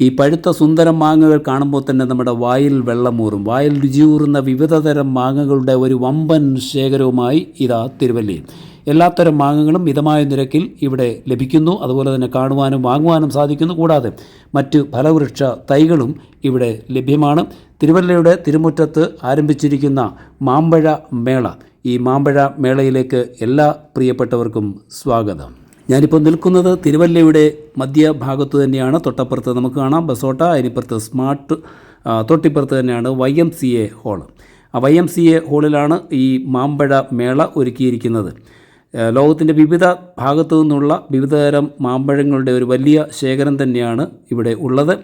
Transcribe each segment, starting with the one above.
ഈ പഴുത്ത സുന്ദരം മാങ്ങകൾ കാണുമ്പോൾ തന്നെ നമ്മുടെ വായിൽ വെള്ളമൂറും വായിൽ രുചിയൂറുന്ന വിവിധതരം മാങ്ങകളുടെ ഒരു വമ്പൻ ശേഖരവുമായി ഇതാ തിരുവല്ലയിൽ എല്ലാത്തരം മാങ്ങകളും മിതമായ നിരക്കിൽ ഇവിടെ ലഭിക്കുന്നു. അതുപോലെ തന്നെ കാണുവാനും വാങ്ങുവാനും സാധിക്കുന്നു. കൂടാതെ മറ്റ് ഫലവൃക്ഷ തൈകളും ഇവിടെ ലഭ്യമാണ്. തിരുവല്ലയുടെ തിരുമുറ്റത്ത് ആരംഭിച്ചിരിക്കുന്ന മാമ്പഴ മേള. ഈ മാമ്പഴ മേളയിലേക്ക് എല്ലാ പ്രിയപ്പെട്ടവർക്കും സ്വാഗതം. ഞാനിപ്പോൾ നിൽക്കുന്നത് തിരുവല്ലയുടെ മധ്യഭാഗത്തു തന്നെയാണ്. തൊട്ടപ്പുറത്ത് നമുക്ക് കാണാം. ബസോട്ട അതിനിപ്പുറത്ത് സ്മാർട്ട് തൊട്ടിപ്പുറത്ത് തന്നെയാണ് Y M C A hall. ആ വൈ എം സി എ ഹോളിലാണ് ഈ മാമ്പഴ മേള ഒരുക്കിയിരിക്കുന്നത്. ലോകത്തിന്റെ വിവിധ ഭാഗത്തു നിന്നുള്ള വിവിധതരം മാമ്പഴങ്ങളുടെ ഒരു വലിയ ശേഖരം തന്നെയാണ് ഇവിടെ ഉള്ളത്.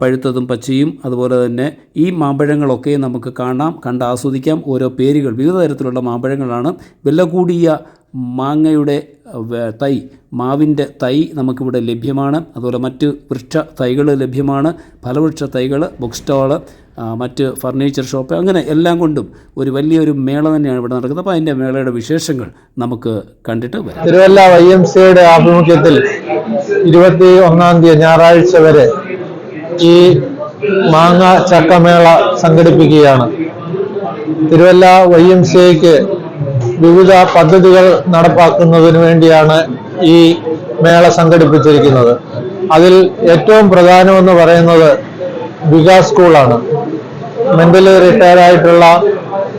പഴുത്തതും പച്ചയും അതുപോലെ തന്നെ ഈ മാമ്പഴങ്ങളൊക്കെ നമുക്ക് കാണാം കണ്ട് ആസ്വദിക്കാം. ഓരോ പേരുകൾ വിവിധ തരത്തിലുള്ള മാമ്പഴങ്ങളാണ്. വില കൂടിയ മാങ്ങയുടെ തൈ മാവിന്റെ തൈ നമുക്കിവിടെ ലഭ്യമാണ്. അതുപോലെ മറ്റ് വൃക്ഷ തൈകൾ ലഭ്യമാണ്. ഫലവൃക്ഷ തൈകൾ ബുക്ക് സ്റ്റാൾ മറ്റ് ഫർണിച്ചർ ഷോപ്പ് അങ്ങനെ എല്ലാം കൊണ്ടും ഒരു വലിയൊരു മേള തന്നെയാണ് ഇവിടെ നടക്കുന്നത്. അപ്പോൾ അതിന്റെ മേളയുടെ വിശേഷങ്ങൾ നമുക്ക് കണ്ടിട്ട് വരാം. തിരുവല്ല വൈ എം സിയുടെ ആഭിമുഖ്യത്തിൽ ഇരുപത്തി ഒന്നാം തീയതി ഞായറാഴ്ച വരെ ഈ മാങ്ങ ചക്കമേള സംഘടിപ്പിക്കുകയാണ്. തിരുവല്ല വൈ എം സിക്ക് വിവിധ പദ്ധതികൾ നടപ്പാക്കുന്നതിന് വേണ്ടിയാണ് ഈ മേള സംഘടിപ്പിച്ചിരിക്കുന്നത്. അതിൽ ഏറ്റവും പ്രധാനമെന്ന് പറയുന്നത് വികാസ് സ്കൂളാണ്. മെന്റലി റിട്ടയർ ആയിട്ടുള്ള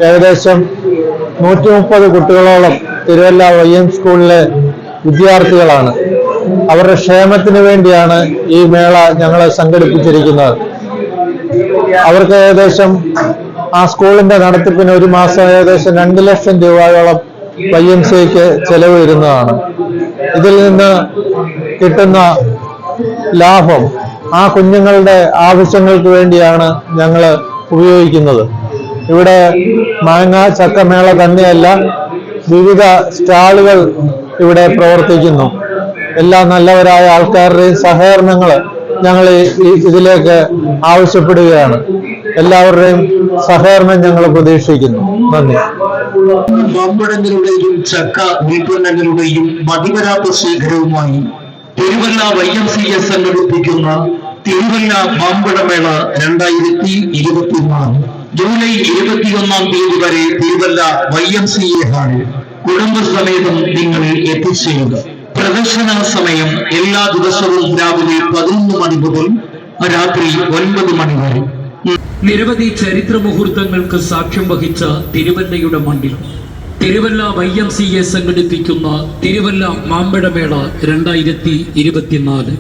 ഏകദേശം നൂറ്റി മുപ്പത് കുട്ടികളോളം തിരുവല്ല വൈ എം സ്കൂളിലെ വിദ്യാർത്ഥികളാണ്. അവരുടെ ക്ഷേമത്തിന് വേണ്ടിയാണ് ഈ മേള ഞങ്ങൾ സംഘടിപ്പിച്ചിരിക്കുന്നത്. അവർക്ക് ഏകദേശം ആ സ്കൂളിന്റെ നടത്തിപ്പിന് ഒരു മാസം ഏകദേശം രണ്ട് ലക്ഷം രൂപയോളം വൈ എം സിക്ക് ചെലവ് വരുന്നതാണ്. ഇതിൽ നിന്ന് കിട്ടുന്ന ലാഭം ആ കുഞ്ഞുങ്ങളുടെ ആവശ്യങ്ങൾക്ക് വേണ്ടിയാണ് ഞങ്ങൾ ഉപയോഗിക്കുന്നത്. ഇവിടെ മാങ്ങ ചക്കമേള തന്നെയല്ല വിവിധ സ്റ്റാളുകൾ ഇവിടെ പ്രവർത്തിക്കുന്നു. എല്ലാ നല്ലവരായ ആൾക്കാരുടെയും സഹകരണങ്ങൾ ഞങ്ങൾ ഇതിലേക്ക് ആവശ്യപ്പെടുകയാണ്. എല്ലാവരുടെയും സഹകരണം ഞങ്ങൾ പ്രതീക്ഷിക്കുന്നു. നന്ദി. മാമ്പഴങ്ങളുടെയും ചക്ക ഉൽപ്പന്നങ്ങളുടെയും മതിവരാത്ത ശേഖരവുമായി Thiruvalla Y M C S സംഘടിപ്പിക്കുന്ന തിരുവല്ല പമ്പടമേള രണ്ടായിരത്തി ഇരുപത്തിനാല് ജൂലൈ ഇരുപത്തിയൊന്നാം തീയതി വരെ Thiruvalla Y M C A ഹാളിൽ കുടുംബ സമേതം നിങ്ങൾ എത്തിച്ചേരുക. പ്രദർശന സമയം എല്ലാ ദിവസവും രാവിലെ പതിനൊന്ന് മണി മുതൽ രാത്രി ഒൻപത് മണി വരെ. നിരവധി ചരിത്ര മുഹൂർത്തങ്ങൾക്ക് സാക്ഷ്യം വഹിച്ച തിരുവല്ലയുടെ മണ്ണിൽ Thiruvalla Y M C A സംഘടിപ്പിക്കുന്ന തിരുവല്ല മാമ്പഴമേള രണ്ടായിരത്തി ഇരുപത്തിനാല്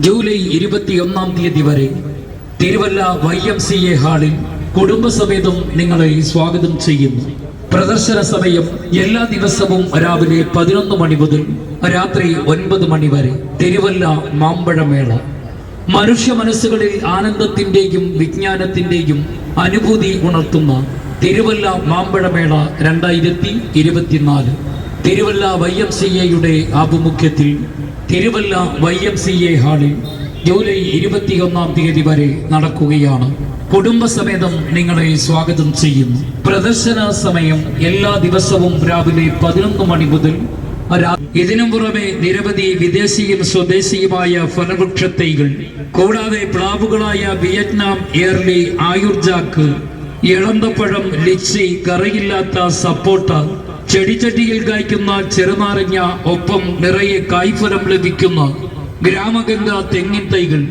ജൂലൈ ഇരുപത്തിയൊന്നാം തീയതി വരെ Thiruvalla Y M C A ഹാളിൽ കുടുംബസമേതം നിങ്ങളെ സ്വാഗതം ചെയ്യുന്നു. പ്രദർശന സമയം എല്ലാ ദിവസവും രാവിലെ പതിനൊന്ന് മണി മുതൽ രാത്രി ഒൻപത് മണി വരെ തിരുവല്ല മാമ്പഴമേള. മനുഷ്യ മനസ്സുകളിൽ ആനന്ദത്തിന്റെയും വിജ്ഞാനത്തിന്റെയും അനുഭൂതി ഉണർത്തുന്ന തിരുവല്ല മാമ്പഴമേള രണ്ടായിരത്തി ഇരുപത്തിനാല്. തിരുവല്ല വൈ എം സി എയുടെ ആഭിമുഖ്യത്തിൽ Thiruvalla Y M C A ഹാളിൽ ജൂലൈ ഇരുപത്തിയൊന്നാം തീയതി വരെ നടക്കുകയാണ്. കുടുംബസമേതം നിങ്ങളെ സ്വാഗതം ചെയ്യുന്നു. പ്രദർശന സമയം എല്ലാ ദിവസവും രാവിലെ പതിനൊന്ന് മണി മുതൽ ഇതിനു പുറമെ നിരവധി വിദേശിയും സ്വദേശിയുമായ ഫലവൃക്ഷ തൈകൾ കൂടാതെ പ്ലാവുകളായ വിയറ്റ്നാം എയർലി ആയുർജാക്ക് ഇളന്തപ്പഴം ലിച്ചി കറയില്ലാത്ത സപ്പോട്ട ചെടിച്ചട്ടിയിൽ കായ്ക്കുന്ന ചെറുനാരങ്ങ ഒപ്പം നിറയെ കായ്ഫലം ലഭിക്കുന്ന ഗ്രാമഗംഗ തെങ്ങിൻ തൈകൾ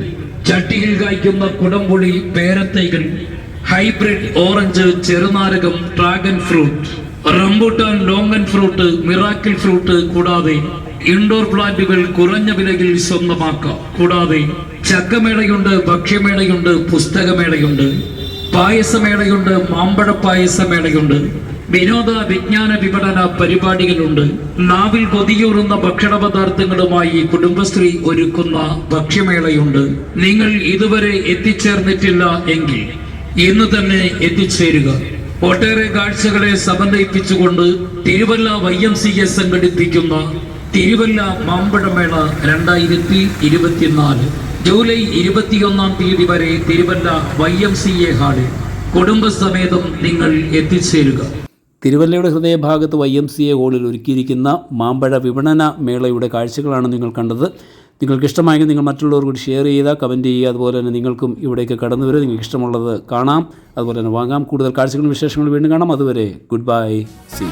ചട്ടിയിൽ കായ്ക്കുന്ന കുടംപുളി പേരത്തൈകൾ hybrid orange ചെറുനാരകം dragon fruit. Rambutan longan fruit miracle fruit കൂടാതെ ഇൻഡോർ പ്ലാന്റുകൾ കുറഞ്ഞ വിലയിൽ സ്വന്തമാക്കാം. കൂടാതെ ചക്കമേളയുണ്ട് ഭക്ഷ്യമേളയുണ്ട് പുസ്തകമേളയുണ്ട് പായസമേളയുണ്ട് മാമ്പഴ പായസമേളയുണ്ട് വിനോദ വിജ്ഞാന വിപണന പരിപാടികളുണ്ട്. നാവിൽ കൊതിയൂറുന്ന ഭക്ഷണ പദാർത്ഥങ്ങളുമായി കുടുംബശ്രീ ഒരുക്കുന്ന ഭക്ഷ്യമേളയുണ്ട്. നിങ്ങൾ ഇതുവരെ എത്തിച്ചേർന്നിട്ടില്ല എങ്കിൽ ഇന്ന് തന്നെ എത്തിച്ചേരുക. ഒട്ടേറെ കാഴ്ചകളെ സമന്വയിപ്പിച്ചുകൊണ്ട് Thiruvalla Y M C A സംഘടിപ്പിക്കുന്ന തിരുവല്ല മാമ്പഴമേള രണ്ടായിരത്തി ഇരുപത്തിനാല് ജൂലൈ ഇരുപത്തിയൊന്നാം തീയതി വരെ Thiruvalla Y M C A ഹാളിൽ. കുടുംബസമേതം നിങ്ങൾ എത്തിച്ചേരുക. തിരുവല്ലയുടെ ഹൃദയഭാഗത്ത് വൈ എം സി എ ഹോളിൽ ഒരുക്കിയിരിക്കുന്ന മാമ്പഴ വിപണന മേളയുടെ കാഴ്ചകളാണ് നിങ്ങൾ കണ്ടത്. നിങ്ങൾക്ക് ഇഷ്ടമായെങ്കിൽ നിങ്ങൾ മറ്റുള്ളവർ കൂടി ഷെയർ ചെയ്യുക കമന്റ് ചെയ്യുക. അതുപോലെ തന്നെ നിങ്ങൾക്കും ഇവിടേക്ക് കടന്നു വരും നിങ്ങൾക്ക് ഇഷ്ടമുള്ളത് കാണാം. അതുപോലെ തന്നെ വാങ്ങാം. കൂടുതൽ കാഴ്ചകളും വിശേഷങ്ങളും വീണ്ടും കാണാം. അതുവരെ ഗുഡ് ബൈ സി